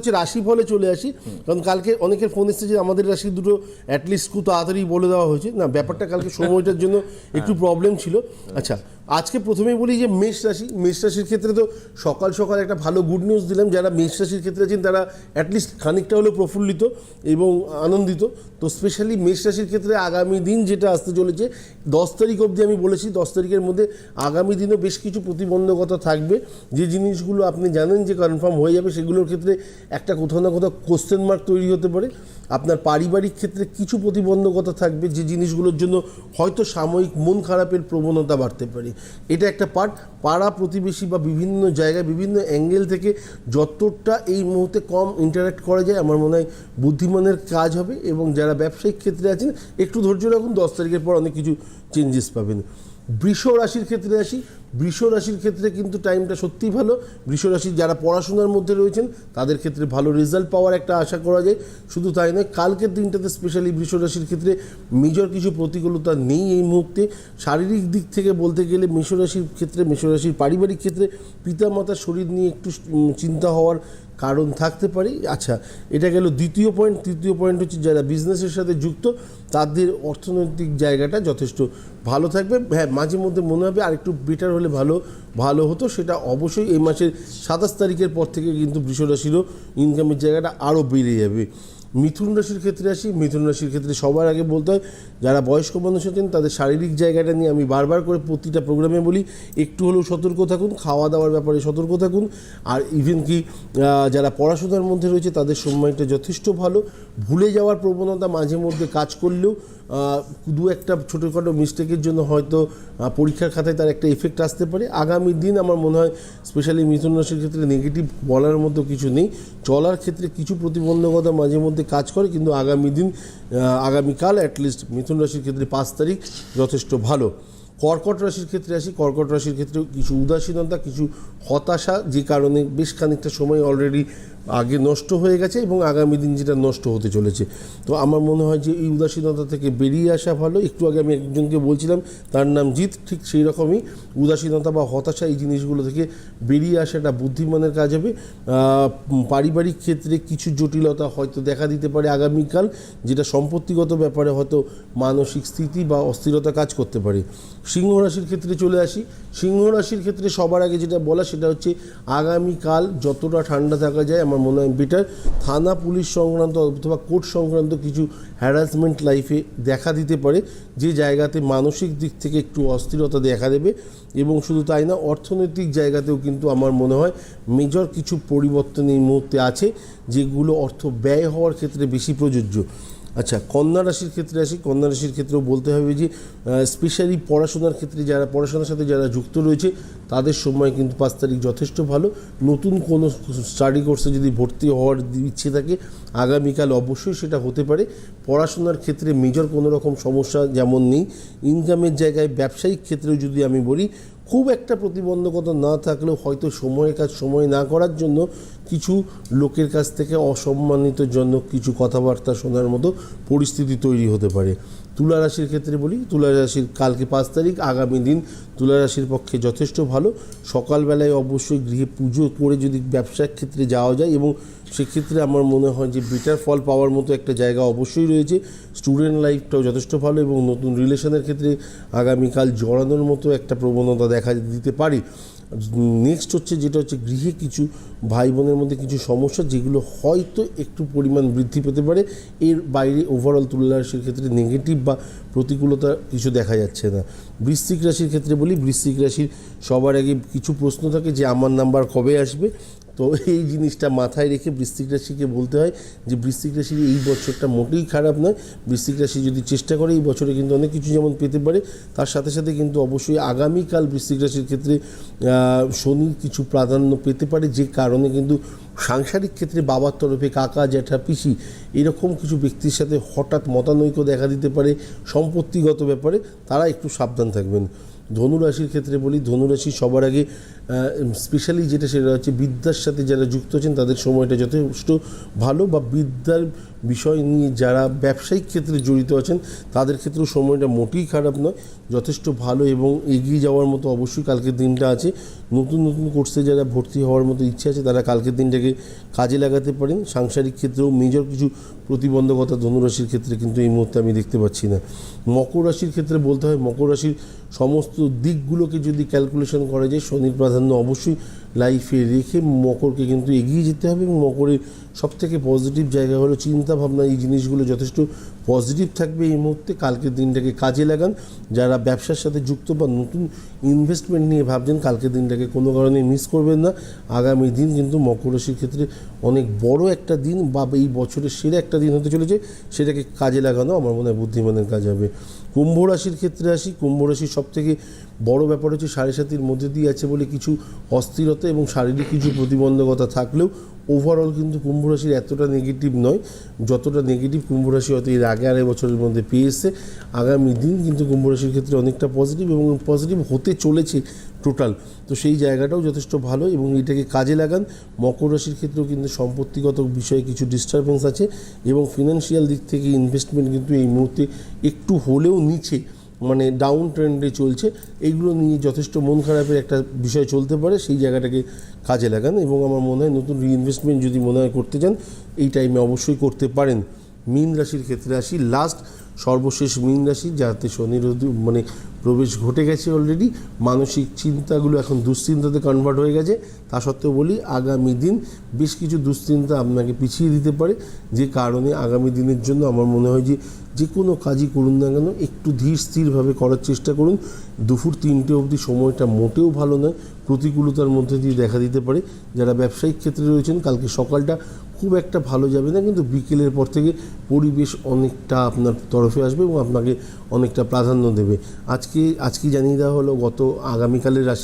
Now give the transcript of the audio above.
হচ্ছে রাশি ফলে চলে আসি। কারণ কালকে অনেকের ফোন এসেছে যে আমাদের রাশি দুটো অ্যাটলিস্ট খুব তাড়াতাড়ি বলে দেওয়া হয়েছে। না, ব্যাপারটা কালকে সময়টার জন্য একটু প্রবলেম ছিল। আচ্ছা আজকে প্রথমেই বলি যে মেষ রাশি, মেষ রাশির ক্ষেত্রে তো সকাল সকাল একটা ভালো গুড নিউজ দিলাম। যারা মেষ রাশির ক্ষেত্রে আছেন, তারা অ্যাটলিস্ট খানিকটা হলেও প্রফুল্লিত এবং আনন্দিত। তো স্পেশালি মেষ রাশির ক্ষেত্রে আগামী দিন যেটা আসতে চলেছে, দশ তারিখ অবধি আমি বলেছি, দশ তারিখের মধ্যে আগামী দিনও বেশ কিছু প্রতিবন্ধকতা থাকবে। যে জিনিসগুলো আপনি জানেন যে কনফার্ম হয়ে যাবে, সেগুলোর ক্ষেত্রে একটা কোথাও না কোথাও কোশ্চেন মার্ক তৈরি হতে পারে। আপনার পারিবারিক ক্ষেত্রে কিছু প্রতিবন্ধকতা থাকবে যে জিনিসগুলোর জন্য হয়তো সাময়িক মন খারাপের প্রবণতা বাড়তে পারে। এটা একটা পার্ট পাড়া প্রতিবেশী বা বিভিন্ন জায়গায় বিভিন্ন অ্যাঙ্গেল থেকে যতটা এই মুহূর্তে কম ইন্টারাক্ট করা যায়, আমার মনে হয় বুদ্ধিমানের কাজ হবে এবং যারা ব্যবসায়িক ক্ষেত্রে আছেন, একটু ধৈর্য রাখুন, দশ তারিখের পর অনেক কিছু চেঞ্জেস পাবেন। বৃষ রাশির ক্ষেত্রে আসি, বৃষ রাশির ক্ষেত্রে কিন্তু টাইমটা সত্যিই ভালো। বৃষ রাশির যারা পড়াশোনার মধ্যে রয়েছেন, তাদের ক্ষেত্রে ভালো রেজাল্ট পাওয়ার একটা আশা করা যায়। শুধু তাই নয়, কালকের দিনটাতে স্পেশালি বৃষ রাশির ক্ষেত্রে মেজর কিছু প্রতিকূলতা নেই এই মুহূর্তে। শারীরিক দিক থেকে বলতে গেলে মেষ রাশির ক্ষেত্রে, মেষ রাশির পারিবারিক ক্ষেত্রে পিতামাতার শরীর নিয়ে একটু চিন্তা হওয়ার কারণ থাকতে পারি। আচ্ছা এটা গেল দ্বিতীয় পয়েন্ট তৃতীয় পয়েন্ট হচ্ছে যারা বিজনেসের সাথে যুক্ত, তাদের অর্থনৈতিক জায়গাটা যথেষ্ট ভালো থাকবে। হ্যাঁ মাঝে মধ্যে মনে হবে আরেকটু বেটার হলে ভালো ভালো হতো। সেটা অবশ্যই এই মাসের সাতাশ তারিখের পর থেকে কিন্তু বৃষরাশিরও ইনকামের জায়গাটা আরও বেড়ে যাবে। মিথুন রাশির ক্ষেত্রে আসি, মিথুন রাশির ক্ষেত্রে সবার আগে বলতে হয়, যারা বয়স্ক মানুষ আছেন তাদের শারীরিক জায়গাটা নিয়ে আমি বারবার করে প্রতিটা প্রোগ্রামে বলি, একটু হলেও সতর্ক থাকুন, খাওয়া দাওয়ার ব্যাপারে সতর্ক থাকুন, আর ইভেন কি যারা পড়াশোনার মধ্যে রয়েছে তাদের সময়টা যথেষ্ট ভালো, ভুলে যাওয়ার প্রবণতা মাঝে মধ্যে কাজ করলেও দু একটা ছোটোখাটো মিস্টেকের জন্য হয়তো পরীক্ষার খাতায় তার একটা এফেক্ট আসতে পারে। আগামী দিন আমার মনে হয় স্পেশালি মিথুন রাশির ক্ষেত্রে নেগেটিভ বলার মতো কিছু নেই। চলার ক্ষেত্রে কিছু প্রতিবন্ধকতা মাঝে মধ্যে কাজ করে, কিন্তু আগামী দিন আগামীকাল অ্যাটলিস্ট মিথুন রাশির ক্ষেত্রে পাঁচ তারিখ যথেষ্ট ভালো। কর্কট রাশির ক্ষেত্রে আসি, কর্কট রাশির ক্ষেত্রেও কিছু উদাসীনতা, কিছু হতাশা, যে কারণে বেশ খানিকটা সময় অলরেডি আগে নষ্ট হয়ে গেছে এবং আগামী দিন যেটা নষ্ট হতে চলেছে। তো আমার মনে হয় যে এই উদাসীনতা থেকে বেরিয়ে আসা ভালো। একটু আগে আমি একজনকে বলছিলাম, তার নাম জিৎ, ঠিক সেই রকমই। উদাসীনতা বা হতাশা এই জিনিসগুলো থেকে বেরিয়ে আসাটা বুদ্ধিমানের কাজ হবে। পারিবারিক ক্ষেত্রে কিছু জটিলতা হয়তো দেখা দিতে পারে আগামীকাল, যেটা সম্পত্তিগত ব্যাপারে হয়তো মানসিক স্থিতি বা অস্থিরতা কাজ করতে পারে। সিংহ রাশির ক্ষেত্রে চলে আসি। সিংহ রাশির ক্ষেত্রে সবার আগে যেটা বলা, সেটা হচ্ছে আগামীকাল যতটা ঠান্ডা থাকা যায়, আমার মনে হয় বেটার থানা পুলিশ সংক্রান্ত অথবা কোর্ট সংক্রান্ত কিছু হ্যারাসমেন্ট লাইফে দেখা দিতে পারে, যে জায়গাতে মানসিক দিক থেকে একটু অস্থিরতা দেখা দেবে। এবং শুধু তাই না, অর্থনৈতিক জায়গাতেও কিন্তু আমার মনে হয় মেজর কিছু পরিবর্তন এই মুহূর্তে আছে, যেগুলো অর্থ ব্যয় হওয়ার ক্ষেত্রে বেশি প্রযোজ্য। আচ্ছা কন্যা রাশির ক্ষেত্রে আসি, কন্যা রাশির ক্ষেত্রেও বলতে হবে যে স্পেশালি পড়াশোনার ক্ষেত্রে যারা, পড়াশোনার সাথে যারা যুক্ত রয়েছে, তাদের সময় কিন্তু পাঁচ তারিখ যথেষ্ট ভালো। নতুন কোনো স্টাডি কোর্সে যদি ভর্তি হওয়ার ইচ্ছে থাকে, আগামীকাল অবশ্যই সেটা হতে পারে। পড়াশোনার ক্ষেত্রে মেজর কোনো রকম সমস্যা যেমন নেই। ইনকামের জায়গায় ব্যবসায়িক ক্ষেত্রেও যদি আমি বলি খুব একটা প্রতিবন্ধকতা না থাকলেও হয়তো সময়ের কাজ সময় না করার জন্য কিছু লোকের কাছ থেকে অসম্মানিত জন্য কিছু কথাবার্তা শোনার মতো পরিস্থিতি তৈরি হতে পারে। তুলা রাশির ক্ষেত্রে বলি, তুলা রাশির কালকে পাঁচ তারিখ, আগামী দিন তুলা রাশির পক্ষে যথেষ্ট ভালো। সকালবেলায় অবশ্যই গৃহে পুজো করে যদি ব্যবসার ক্ষেত্রে যাওয়া যায় এবং সেক্ষেত্রে আমার মনে হয় যে বেটার ফল পাওয়ার মতো একটা জায়গা অবশ্যই রয়েছে। স্টুডেন্ট লাইফটাও যথেষ্ট ভালো এবং নতুন রিলেশনের ক্ষেত্রে আগামীকাল জড়ানোর মতো একটা প্রবণতা দেখা দিতে পারে। নেক্সট হচ্ছে যেটা হচ্ছে গৃহে কিছু ভাই বোনের মধ্যে কিছু সমস্যা যেগুলো হয়তো একটু পরিমাণ বৃদ্ধি পেতে পারে। এর বাইরে ওভারঅল তুলা রাশির ক্ষেত্রে নেগেটিভ বা প্রতিকূলতা কিছু দেখা যাচ্ছে না। বৃশ্চিক রাশির ক্ষেত্রে বলি, বৃশ্চিক রাশির সবার আগে কিছু প্রশ্ন থাকে যে, আমার নাম্বার কবে আসবে? তো এই জিনিসটা মাথায় রেখে বৃশ্চিক রাশিকে বলতে হয় যে বৃশ্চিক রাশির এই বছরটা মোটেই খারাপ নয়। বৃশ্চিক রাশি যদি চেষ্টা করে, এই বছরে কিন্তু অনেক কিছু যেমন পেতে পারে। তার সাথে সাথে কিন্তু অবশ্যই আগামীকাল বৃশ্চিক রাশির ক্ষেত্রে শনির কিছু প্রাধান্য পেতে পারে। যে কারণে কিন্তু সাংসারিক ক্ষেত্রে বাবার তরফে কাকা, জ্যাঠা, পিসি এরকম কিছু ব্যক্তির সাথে হঠাৎ মতানৈক্য দেখা দিতে পারে, সম্পত্তিগত ব্যাপারে তারা একটু সাবধান থাকবেন। ধনুরাশির ক্ষেত্রে বলি ধনুরাশি সবার আগে স্পেশালি যেটা সেটা হচ্ছে বিদ্যার সাথে যারা যুক্ত আছেন, তাদের সময়টা যথেষ্ট ভালো বা বিদ্যার বিষয় নিয়ে যারা ব্যবসায়িক ক্ষেত্রে জড়িত আছেন, তাদের ক্ষেত্রেও সময়টা মোটেই খারাপ নয়। যথেষ্ট ভালো এবং এগিয়ে যাওয়ার মতো অবশ্যই কালকের দিনটা আছে। নতুন নতুন কোর্সে যারা ভর্তি হওয়ার মতো ইচ্ছে আছে, তারা কালকের দিনটাকে কাজে লাগাতে পারেন। সাংসারিক ক্ষেত্রেও মেজর কিছু প্রতিবন্ধকতা ধনুরাশির ক্ষেত্রে কিন্তু এই মুহূর্তে আমি দেখতে পাচ্ছি না। মকর রাশির ক্ষেত্রে বলতে হয়, মকর রাশির সমস্ত দিকগুলোকে যদি ক্যালকুলেশন করা যায়, শনির প্রাধান্য অবশ্যই লাইফে রেখে মকরকে কিন্তু এগিয়ে যেতে হবে এবং মকরের সব থেকে পজিটিভ জায়গা হলো চিন্তা ভাবনা এই জিনিসগুলো যথেষ্ট পজিটিভ থাকবে এই মুহূর্তে, কালকের দিনটাকে কাজে লাগান। যারা ব্যবসার সাথে যুক্ত বা নতুন ইনভেস্টমেন্ট নিয়ে ভাবছেন, কালকের দিনটাকে কোনো কারণে মিস করবেন না। আগামী দিন কিন্তু মকর রাশির ক্ষেত্রে অনেক বড় একটা দিন বা এই বছরের সেরা একটা দিন হতে চলেছে, সেটাকে কাজে লাগানো আমার মনে হয় বুদ্ধিমানের কাজ হবে। কুম্ভ রাশির ক্ষেত্রে আসি, কুম্ভ রাশির সব থেকে বড় ব্যাপার হচ্ছে সাড়ে সাতির মধ্যে দিয়ে আছে বলে কিছু অস্থিরতা এবং শারীরিক কিছু প্রতিবন্ধকতা থাকলেও ওভারঅল কিন্তু কুম্ভ রাশির এতটা নেগেটিভ নয়, যতটা নেগেটিভ কুম্ভ রাশি হয়তো এর আগে আড়াই বছরের মধ্যে পেয়ে এসছে আগামী দিন কিন্তু কুম্ভ রাশির ক্ষেত্রে অনেকটা পজিটিভ এবং পজিটিভ হতে চলেছে টোটাল তো সেই জায়গাটাও যথেষ্ট ভালো এবং এটাকে কাজে লাগান। মকর রাশির ক্ষেত্রেও কিন্তু সম্পত্তিগত বিষয়ে কিছু ডিস্টারবেন্স আছে এবং ফিনান্সিয়াল দিক থেকে ইনভেস্টমেন্ট কিন্তু এই মুহূর্তে একটু হলেও নিচে। মানে ডাউন ট্রেন্ডে চলছে, এইগুলো নিয়ে যথেষ্ট মন খারাপের একটা বিষয় চলতে পারে, সেই জায়গাটাকে কাজে লাগান এবং আমার মনে হয় নতুন রিইনভেস্টমেন্ট যদি মনে হয় করতে চান, এই টাইমে অবশ্যই করতে পারেন। মীন রাশির ক্ষেত্রে আসি লাস্ট সর্বশেষ মীন রাশি, যাতে শনি মানে প্রবেশ ঘটে গেছে অলরেডি মানসিক চিন্তাগুলো এখন দুশ্চিন্তাতে কনভার্ট হয়ে গেছে। তা সত্ত্বেও বলি, আগামী দিন বেশ কিছু দুশ্চিন্তা আপনাকে পিছিয়ে দিতে পারে। যে কারণে আগামী দিনের জন্য আমার মনে হয় যে যে কোনো কাজই করুন না কেন, একটু ধীর স্থিরভাবে করার চেষ্টা করুন। দুপুর তিনটে অবধি সময়টা মোটেও ভালো নয়। প্রতিকূলতার মধ্যে দিয়ে দেখা দিতে পারে। যারা ব্যবসায়িক ক্ষেত্রে রয়েছেন, কালকে সকালটা খুব একটা ভালো যাবে না, কিন্তু বিকেলের পর থেকে পরিবেশ অনেকটা আপনার তরফে আসবে এবং আপনাকে অনেকটা প্রাধান্য দেবে। আজকে আজকে আজকে জানিয়ে দেওয়া হলো গত আগামীকালের রাশি